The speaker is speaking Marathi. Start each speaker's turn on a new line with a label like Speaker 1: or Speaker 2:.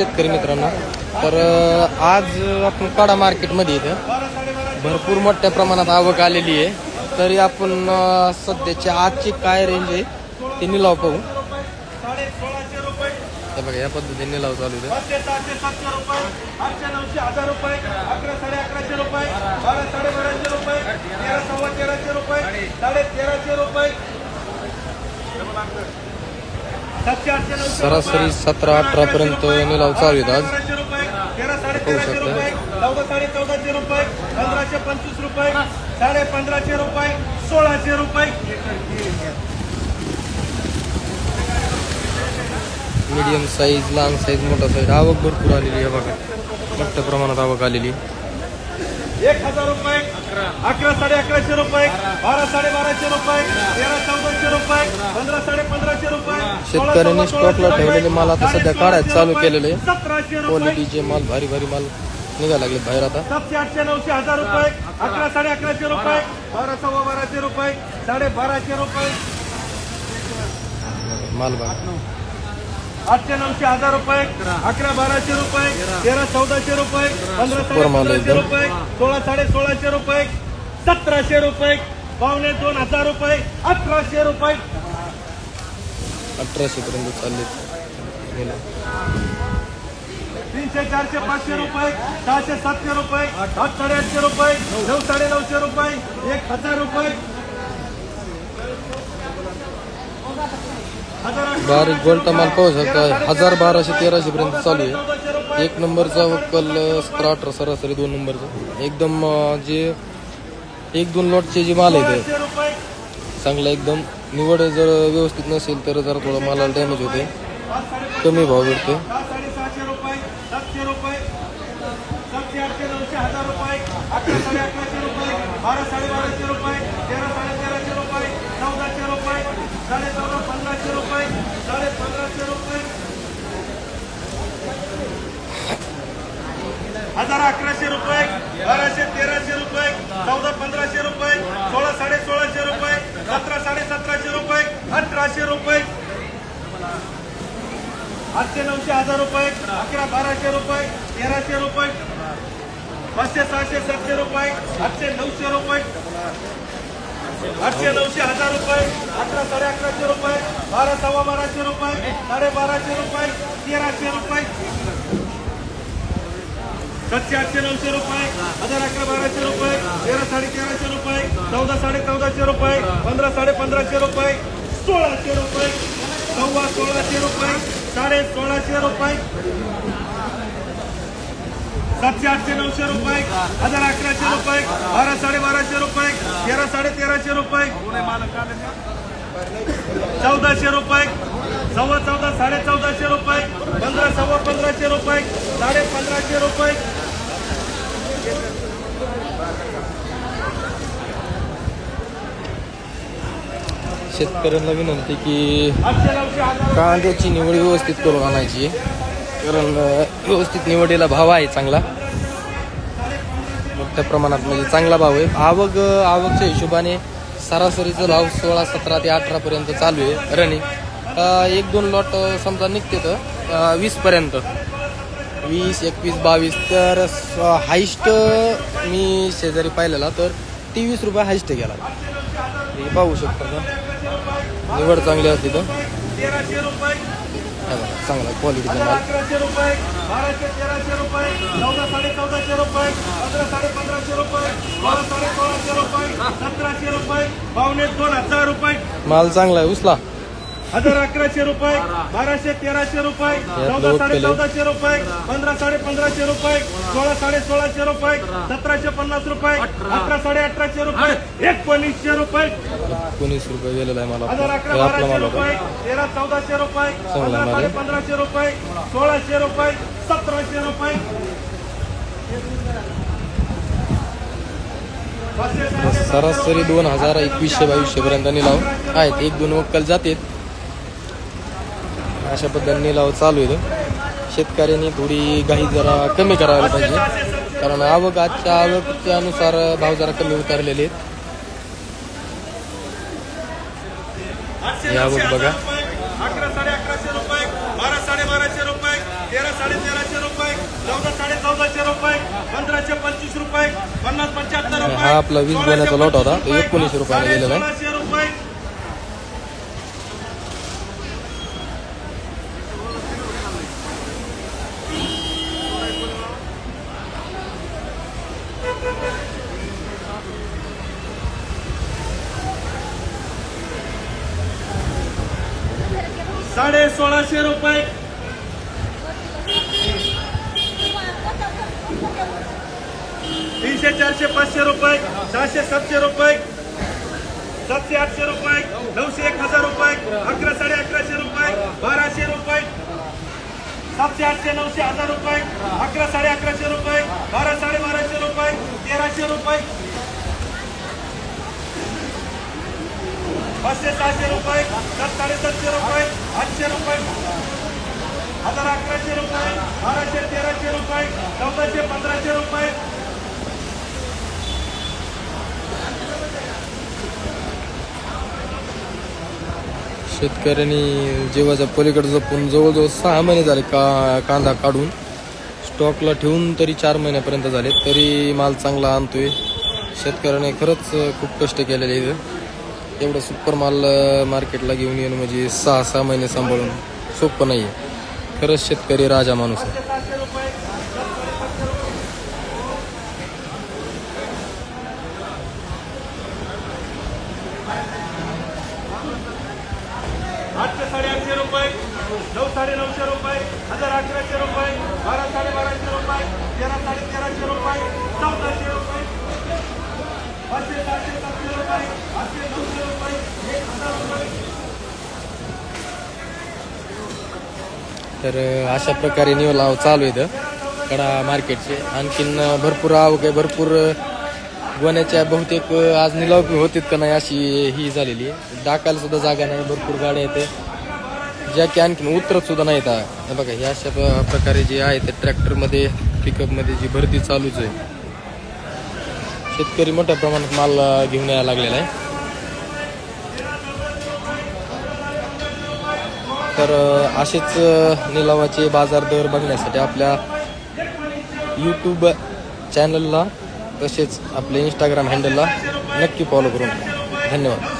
Speaker 1: शेतकरी मित्रांनो. तर आज आपण कडा मार्केटमध्ये इथं भरपूर मोठ्या प्रमाणात आवक आलेली आहे. तरी आपण सध्याची आजची काय रेंज आहे ते निलाव पाहू. तर बघा या पद्धतीने निलाव चालू आहे. सरासरी सतरा अठरा पर्यंत निलाव चालू आहेत आज.
Speaker 2: रुपये
Speaker 1: मीडियम साईज लहान साईज मोठा साईज आवक भरपूर आलेली आहे बघा. मोठ्या प्रमाणात आवक आलेली
Speaker 2: एक हजार रुपये अकरा साडे अकराशे रुपये बारा साडे बाराशे रुपये तेरा चौदाशे रुपये पंधरा साडे पंधराशे रुपये
Speaker 1: शेतकऱ्यांनी स्टॉकला ठेवलेले माल आता सध्या काढायला चालू केलेले. आहे.
Speaker 2: सतराशे रुपये.
Speaker 1: क्वालिटीचे माल भारी भारी माल निघायला लागले बाहेर आता.
Speaker 2: सातशे आठशे नऊशे हजार रुपये अकरा साडे अकराशे रुपये बारा सव्वा बाराशे रुपये साडे बाराशे रुपये.
Speaker 1: माल बघा
Speaker 2: आठशे नऊशे हजार रुपये अकरा बाराशे रुपये तेरा चौदाशे रुपये पंधरा साडे
Speaker 1: एकदम.
Speaker 2: रुपये सोळा साडे सोळाशे रुपये सतराशे रुपये पावणे दोन हजार रुपये अठराशे रुपये
Speaker 1: अठराशे पर्यंत चालले.
Speaker 2: तीनशे चारशे पाचशे रुपये सहाशे सातशे रुपये आठ साडेआठशे रुपये नऊ साडे नऊशे रुपये एक हजार रुपये हजार आठशे
Speaker 1: बारीक गोल माल पाहू शकता. हजार बाराशे तेराशे पर्यंत चालू आहे. एक नंबरचा वक्कल सतरा अठरा सरासरी दोन नंबरचा. एकदम जे एक दोन लॉटचे जे माल आहे ते चांगला एकदम. निवड जर व्यवस्थित नसेल तर जरा थोडा मालाला डॅमेज होते कमी भाव भेटतो
Speaker 2: दहा साडेसहाशे रुपये सातशे रुपये सातशे आठशे नऊशे हजार रुपये अकरा साडे अकराशे रुपये बारा साडे बाराशे रुपये तेरा साडे तेराशे रुपये चौदाशे रुपये साडे चौदा पंधराशे रुपये साडे पंधराशे रुपये. हजार अकराशे रुपये बाराशे तेराशे रुपये चौदा पंधराशे रुपये सोळा साडे सोळाशे रुपये सतरा साडे सतराशे रुपये अठराशे रुपये. आठशे नऊशे हजार रुपये अकरा बाराशे रुपये तेराशे रुपये पाचशे सहाशे सातशे रुपये आठशे नऊशे रुपये. आठशे नऊशे हजार रुपये अकरा साडे अकराशे रुपये बारा सव्वा बाराशे रुपये साडे बाराशे रुपये तेराशे रुपये. सातशे आठशे नऊशे रुपये हजार अकरा बाराशे रुपये तेरा साडे तेराशे रुपये चौदा साडे चौदाशे रुपये पंधरा साडे पंधराशे रुपये सोळाशे रुपये सव्वा सोळाशे रुपये साडे सोळाशे रुपये. सातशे आठशे नऊशे रुपये हजार अकराशे रुपये बारा साडे बाराशे रुपये तेरा साडे तेराशे रुपये चौदाशे रुपये सव्वा चौदा साडे चौदाशे रुपये पंधरा सव्वा पंधराशे रुपये साडे पंधराशे रुपये
Speaker 1: शेतकऱ्यांना विनंती की कांद्याची निवड व्यवस्थित करून आणायची. कारण व्यवस्थित निवडीला भाव आहे चांगला. मोठ्या प्रमाणात म्हणजे चांगला भाव आहे. आवक आवकच्या हिशोबाने सरासरीचा भाव सोळा सतरा ते अठरा पर्यंत चालू आहे रनिंग एक दोन लॉट समजा निघते तर वीस पर्यंत. वीस एकवीस बावीस तर हाईस्ट मी शेजारी पाहिलेला तर तेवीस रुपये हाईस्ट गेला. हे पाहू शकता का? निवड चांगली असते तर. हे बघा, चांगला क्वालिटीचा माल
Speaker 2: अकराशे रुपये बाराशे तेराशे रुपये चौदा साडे चौदाशे रुपये पंधरा साडे पंधराशे रुपये सोळा साडे सोळाशे रुपये सतराशे रुपये पावणे दोन हजार रुपये.
Speaker 1: माल चांगला आहे उचला
Speaker 2: हजार अकराशे रुपये बाराशे तेराशे रुपये चौदा साडे. चौदाशे रुपये पंधरा साडे पंधराशे रुपये सोळा. साडे सोळाशे रुपये सतराशे पन्नास रुपये अठरा. साडे अठराशे रुपये एकोणीसशे रुपये.
Speaker 1: एकोणीस रुपये गेलेला आहे मला.
Speaker 2: हजार अकरा बाराशे रुपये तेरा चौदाशे रुपये पंधरा साडे. पंधराशे रुपये सोळाशे रुपये सतराशे रुपये.
Speaker 1: सरासरी दोन हजार एकवीसशे बावीसशे पर्यंत निलाव. आहेत. एक दोन वक्कल जातात अशा पद्धतीने निलाव चालू आहे शेतकऱ्यांनी थोडी गाई जरा कमी करायला पाहिजे. कारण आवक आजच्या आवकच्या अनुसार भाव जरा कमी उतारलेले आहेत.
Speaker 2: नऊशे
Speaker 1: बघ बघा.
Speaker 2: हजार रुपये, अकरा साडे अकराशे रुपये बारा साडे बाराशे रुपये तेरा साडे तेराशे रुपये चौदा साडे चौदाशे रुपये पंधराशे पंचवीस रुपये पन्नास पंच्याहत्तर रुपये
Speaker 1: हा आपला वीस गोण्याचा लॉट होता. एकोणीसशे रुपयाने गेलेला आहे.
Speaker 2: साडे सोळाशे रुपये. तीनशे चारशे पाचशे रुपये सहाशे सातशे रुपये सातशे आठशे रुपये नऊशे एक हजार रुपये अकरा साडे अकराशे रुपये बाराशे रुपये सातशे आठशे नऊशे हजार रुपये अकरा साडे अकराशे रुपये बारा साडे बाराशे रुपये तेराशे रुपये पाचशे सहाशे रुपये सात साडेसातशे रुपये आठशे रुपये. हजार अकराशे रुपये बाराशे तेराशे रुपये चौदाशे पंधराशे रुपये.
Speaker 1: शेतकऱ्यांनी जेव्हाच्या पलीकडे जपून जवळजवळ सहा महिने झाले का कांदा काढून. स्टॉकला ठेवून तरी चार महिन्यापर्यंत झाले तरी माल चांगला आणतोय. शेतकऱ्याने खरंच खूप कष्ट केलेले इथं एवढं सुपर माल मार्केटला घेऊन येणं म्हणजे सहा सहा महिने सांभाळून सोपं नाही आहे खरंच शेतकरी राजा माणूस आहे.
Speaker 2: आठशे साडेआठशे रुपये नऊ साडे नऊशे रुपये हजार रुपये बारा साडे बाराशे रुपये तेरा साडे तेराशे रुपये चौदाशे रुपये पाचशे सातशे रुपये आठशे नऊशे रुपये एक हजार रुपये
Speaker 1: तर अशा प्रकारे निवलाव चालू आहे कडा मार्केटचे. आणखीन भरपूर आवक आहे. भरपूर गोण्याच्या बहुतेक आज निलाव होतील का नाही अशी ही झालेली आहे. डाकायला सुद्धा जागा नाही. भरपूर गाड्या आहेत ज्या की आणखीन उतरत सुद्धा नाहीत. बघा हे अशा प्रकारे जे आहे ते ट्रॅक्टरमध्ये पिकअपमध्ये जी भरती चालूच आहे. शेतकरी मोठ्या प्रमाणात माल घेऊन यायला लागलेला आहे. तर असेच निलावाचे बाजार दर बघण्यासाठी आपल्या यूट्यूब चॅनलला तसेच आपल्या इंस्टाग्राम हँडलला नक्की फॉलो करून धन्यवाद.